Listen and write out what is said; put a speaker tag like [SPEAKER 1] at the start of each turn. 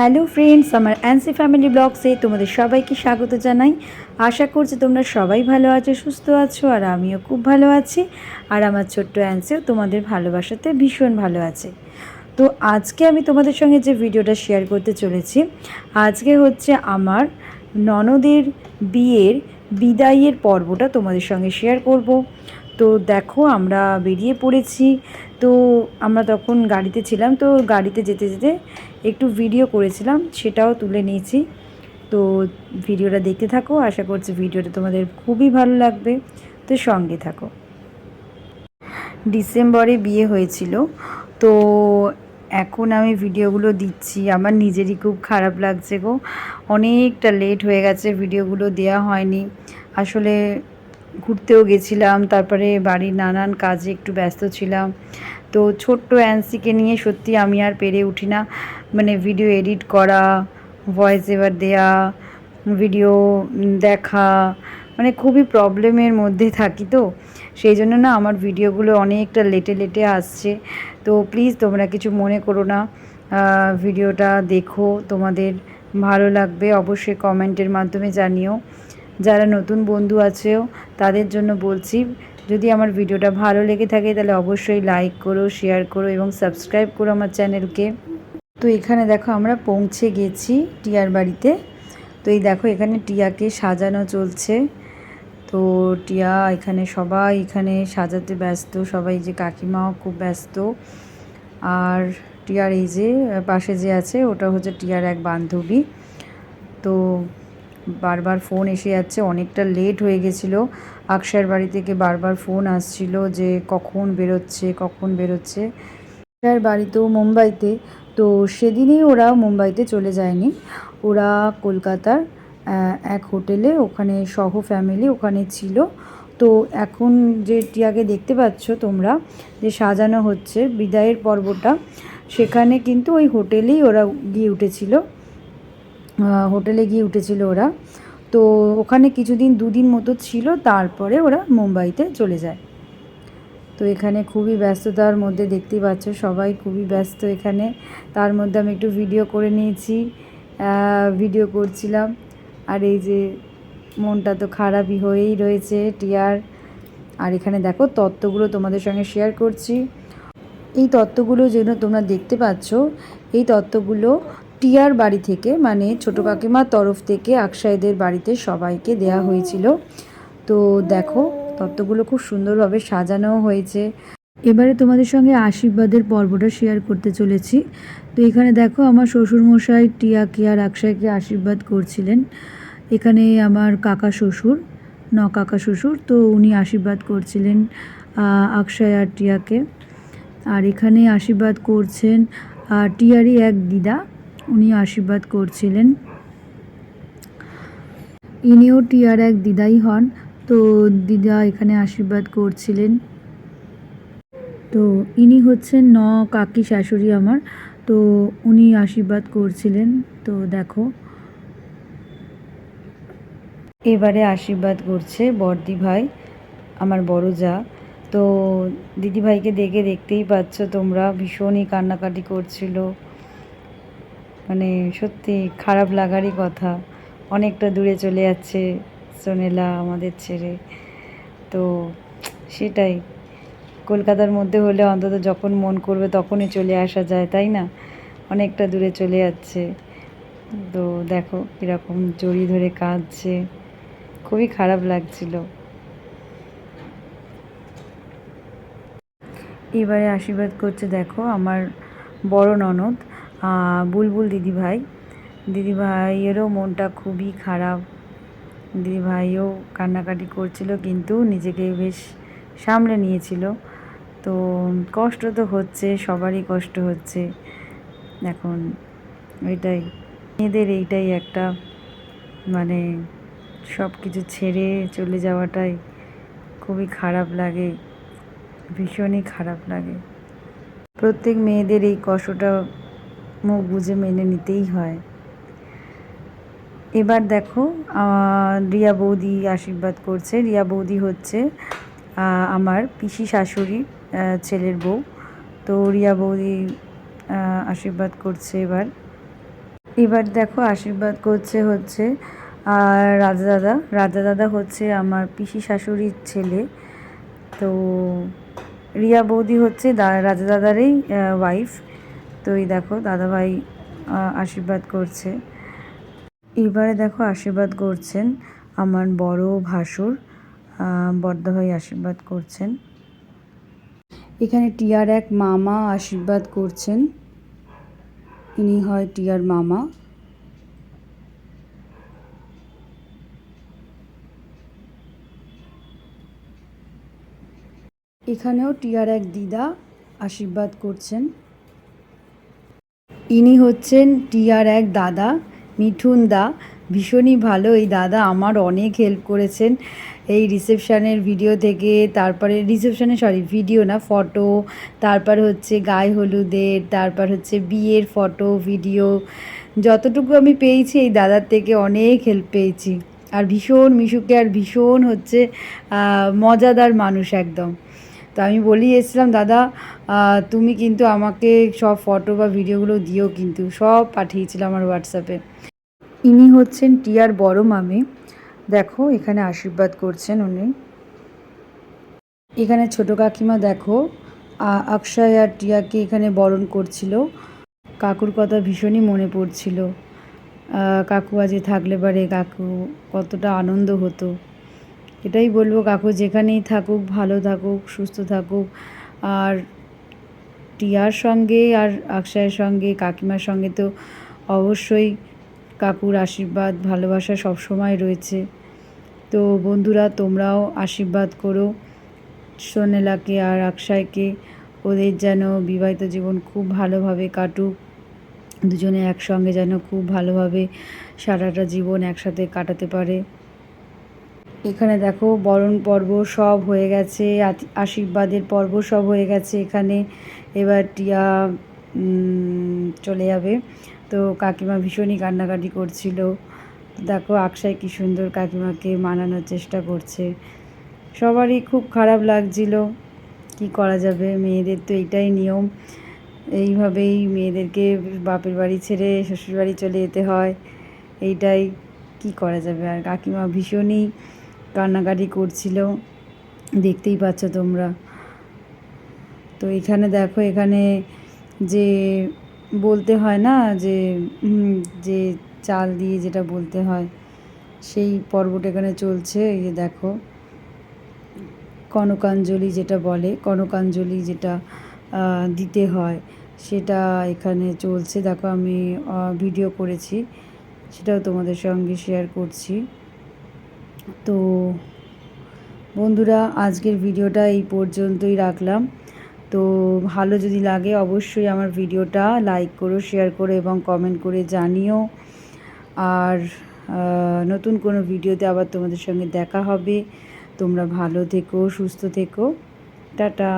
[SPEAKER 1] Hello friends, আমার অ্যান্সি family ব্লগসে তোমাদের সবাইকে স্বাগত জানাই। আশা করছি তোমরা সবাই ভালো আছো, সুস্থ আছো, আর আমিও খুব ভালো আছি। আর আমার ছোট্ট অ্যান্সিও তোমাদের ভালোবাসাতে ভীষণ ভালো আছে। তো আজকে আমি তোমাদের সঙ্গে যে ভিডিওটা শেয়ার করতে চলেছি, আজকে হচ্ছে আমার ননদের বিয়ের বিদায়ের পর্বটা তোমাদের সঙ্গে শেয়ার করব। তো দেখো, আমরা বেরিয়ে পড়েছি। তো আমরা তখন গাড়িতে ছিলাম, তো গাড়িতে যেতে যেতে একটু ভিডিও করেছিলাম, সেটাও তুলে নিয়েছি। তো ভিডিওটা দেখতে থাকো, আশা করছি ভিডিওটা তোমাদের খুবই ভালো লাগবে। তো সঙ্গে থাকো। ডিসেম্বরে বিয়ে হয়েছিল, তো এখন আমি ভিডিওগুলো দিচ্ছি। আমার নিজেরই খুব খারাপ লাগছে গো। অনেকটা লেট হয়ে গেছে ভিডিওগুলো দেওয়া হয়নি। আসলে ঘুরতেও গেছিলাম, তারপরে বাড়ির নানান কাজে একটু ব্যস্ত ছিলাম। তো ছোট্ট অ্যান্সিকে নিয়ে সত্যি আমি আর পেরে উঠি না। মানে ভিডিও এডিট করা ভয়েস এভার দেয়া ভিডিও দেখা মানে খুবই প্রবলেমের মধ্যে থাকি তো। সেই জন্য না আমার ভিডিওগুলো অনেকটা লেটে লেটে আসছে। তো প্লিজ তোমরা কিছু মনে করো না। ভিডিওটা দেখো, তোমাদের ভালো লাগবে। অবশ্যই কমেন্টের মাধ্যমে জানিও। যারা নতুন বন্ধু আছেও, তাদের জন্য বলছি, যদি আমার ভিডিওটা ভালো লেগে থাকে তাহলে অবশ্যই লাইক করো শেয়ার করো এবং সাবস্ক্রাইব করো আমার চ্যানেলকে তো এখানে দেখো আমরা পৌঁছে গেছি টিয়ার বাড়িতে। তো এই দেখো এখানে টিয়াকে সাজানো চলছে। তো টিয়া এখানে সবাই এখানে সাজাতে ব্যস্ত, সবাই যে কাকিমাও খুব ব্যস্ত। আর টিয়ার এই যে পাশে যে আছে, ওটা হচ্ছে টিয়ার এক বান্ধবী। তো বারবার ফোন এসে যাচ্ছে, অনেকটা লেট হয়ে গেছিল। আকশার বাড়ি থেকে বারবার ফোন আসছিল যে কখন বেরোচ্ছে কখন বেরোচ্ছে। আকশার বাড়ি তো মুম্বাইতে তো সেদিনই ওরা মুম্বাইতে চলে যায়নি। ওরা কলকাতার এক হোটেলে, ওখানে সহ ফ্যামিলি ওখানে ছিল। তো এখন যে টিয়াকে দেখতে পাচ্ছ তোমরা, যে সাজানো হচ্ছে বিদায়ের পর্বটা, সেখানে কিন্তু ওই হোটেলেই ওরা গিয়ে উঠেছিল। হোটেলে গিয়ে উঠেছিল ওরা। তো ওখানে কিছুদিন দুদিন মতো ছিল, তারপরে ওরা মুম্বাইতে চলে যায়। তো এখানে খুবই ব্যস্ততার মধ্যে দেখতেই পাচ্ছ, সবাই খুবই ব্যস্ত এখানে। তার মধ্যে আমি একটু ভিডিও করে নিয়েছি ভিডিও করছিলাম। আর এই যে মনটা তো খারাপই হয়েই রয়েছে, টিয়ার। আর এখানে দেখো, তত্ত্বগুলো তোমাদের সঙ্গে শেয়ার করছি। এই তত্ত্বগুলো যেগুলো তোমরা দেখতে পাচ্ছ, এই তত্ত্বগুলো টিয়ার বাড়ি থেকে মানে ছোটো কাকিমার তরফ থেকে আকসাইদের বাড়িতে সবাইকে দেয়া হয়েছিল। তো দেখো তত্ত্বগুলো খুব সুন্দরভাবে সাজানো হয়েছে। এবারে তোমাদের সঙ্গে আশীর্বাদের পর্বটা শেয়ার করতে চলেছি। তো এখানে দেখো আমার শ্বশুরমশাই টিয়াকে আর আকসাইকে আশীর্বাদ করছিলেন। এখানে আমার কাকা শ্বশুর ন কাকা শ্বশুর তো উনি আশীর্বাদ করছিলেন আহ, আকসাই আর টিয়াকে। আর এখানে আশীর্বাদ করছেন টিয়ারই এক দিদা উনি আশীর্বাদ করছিলেন। ইনিও টিয়ার এক দিদাই হন। তো দিদা এখানে আশীর্বাদ করছিলেন। তো ইনি হচ্ছেন ন কাকি শাশুড়ি আমার। তো উনি আশীর্বাদ করছিলেন। তো দেখো। এবারে আশীর্বাদ করছে বর্দি ভাই, আমার বড় যা। তো দিদিভাইকে দেখে দেখতেই পাচ্ছ তোমরা, ভীষণই কান্নাকাটি করছিল। মানে সত্যি খারাপ লাগারই কথা। অনেকটা দূরে চলে যাচ্ছে। সোনেলা আমাদের ছেড়ে। তো সেটাই। কলকাতার মধ্যে হলে অন্তত যখন মন করবে তখনই চলে আসা যায়, তাই না? অনেকটা দূরে চলে যাচ্ছে। তো দেখো কীরকম জড়ি ধরে কাঁদছে। খুবই খারাপ লাগছিল। এবারে আশীর্বাদ করছে দেখো আমার বড় ননদ বুলবুল দিদিভাই। দিদিভাইয়েরও মনটা খুবই খারাপ। দিদিভাইও কান্নাকাটি করছিল, কিন্তু নিজেকে বেশ সামলে নিয়েছিল। তো কষ্ট তো হচ্ছে, সবারই কষ্ট হচ্ছে। এখন এটাই, মেয়েদের এইটাই একটা মানে সব কিছু ছেড়ে চলে যাওয়াটাই খুবই খারাপ লাগে, ভীষণই খারাপ লাগে। প্রত্যেক মেয়েদের এই কষ্টটা মুখ বুঝে মেনে নিতেই হয়। এবার দেখো রিয়া বৌদি আশীর্বাদ করছে। রিয়া বৌদি হচ্ছে আমার পিসি শাশুড়ি আহ, ছেলের বউ। তো রিয়া বৌদি আশীর্বাদ করছে এবার। এবার দেখো আশীর্বাদ করছে হচ্ছে আর রাজা দাদা। রাজা দাদা হচ্ছে আমার পিসি শাশুড়ির ছেলে। তো রিয়া বৌদি হচ্ছে রাজা দাদারই ওয়াইফ তো এই দেখো দাদাভাই আশীর্বাদ করছে। এবারে দেখো আশীর্বাদ করছেন আমার বড় ভাসুর বর্দাভাই আশীর্বাদ করছেন। এখানে টিয়ার এক মামা আশীর্বাদ করছেন। ইনি হয় টিয়ার মামা। এখানেও টিয়ার এক দিদা আশীর্বাদ করছেন। ইনি হচ্ছেন টিয়ার এক দাদা। মিঠুন দা, ভীষণই ভালো। এই দাদা আমার অনেক হেল্প করেছেন এই রিসেপশানের ভিডিও থেকে। তারপরে রিসেপশানে সরি ভিডিও না ফটো তারপর হচ্ছে গায়ে হলুদের, তারপর হচ্ছে বিয়ের ফটো ভিডিও যতটুকু আমি পেয়েছি এই দাদার থেকে অনেক হেল্প পেয়েছি। আর ভীষণ মিশুকে আর ভীষণ হচ্ছে মজাদার মানুষ একদম। তো আমি বলেই এসেছিলাম, দাদা তুমি কিন্তু আমাকে সব ফটো বা ভিডিওগুলো দিও কিন্তু। সব পাঠিয়েছিল আমার হোয়াটসঅ্যাপে। ইনি হচ্ছেন টিয়ার বড় মামি। দেখো, এখানে আশীর্বাদ করছেন উনি। এখানে ছোট কাকিমা, দেখো অক্ষয় আর টিয়াকে এখানে বরণ করছিল। কাকুর কথা ভীষণই মনে পড়ছিল। কাকু আজে থাকলে পারে, কাকু কতটা আনন্দ হতো। এটাই বলব কাকু, যেখানেই থাকুক, ভালো থাকুক, সুস্থ থাকুক। আর টিয়ার সঙ্গে আর অক্ষয়ের সঙ্গে, কাকিমার সঙ্গে তো অবশ্যই কাকুর আশীর্বাদ, ভালোবাসা সবসময় রয়েছে। তো বন্ধুরা, তোমরাও আশীর্বাদ করো। সোনেলাকে আর অক্ষয়কে, ওদের যেন বিবাহিত জীবন খুব ভালোভাবে কাটুক। দুজনে একসঙ্গে যেন খুব ভালোভাবে সারাটা জীবন একসাথে কাটাতে পারে। এখানে দেখো বরণ পর্ব সব হয়ে গেছে আশীর্বাদের পর্ব সব হয়ে গেছে এখানে। এবার টিয়া চলে যাবে। তো কাকিমা ভীষণই কান্নাকাটি করছিল। দেখো আকশাই কি সুন্দর কাকিমাকে মানানোর চেষ্টা করছে। সবারই খুব খারাপ লাগছিল। কি করা যাবে? মেয়েদের তো এটাই নিয়ম। এইভাবেই মেয়েদেরকে বাপের বাড়ি ছেড়ে শ্বশুর বাড়ি চলে যেতে হয়। এইটাই কি করা যাবে? আর কাকিমা ভীষণই কান্নাকাটি করছিল। দেখতেই পাচ্ছ তোমরা। তো এখানে দেখো, এখানে যে বলতে হয় না, যে যে চাল দিয়ে যেটা বলতে হয়, সেই পর্বটা এখানে চলছে। এই যে দেখো, কনকাঞ্জলি যেটা বলে, কনকাঞ্জলি যেটা দিতে হয়, সেটা এখানে চলছে। দেখো, আমি ভিডিও করেছি, সেটাও তোমাদের সঙ্গে শেয়ার করছি। তো বন্ধুরা, আজকের ভিডিওটা এই পর্যন্তই রাখলাম। তো ভালো যদি লাগে অবশ্যই আমার ভিডিওটা লাইক করো, শেয়ার করো এবং কমেন্ট করে জানিও। আর নতুন কোনো ভিডিওতে আবার তোমাদের সঙ্গে দেখা হবে। তোমরা ভালো থেকো, সুস্থ থেকো। টাটা।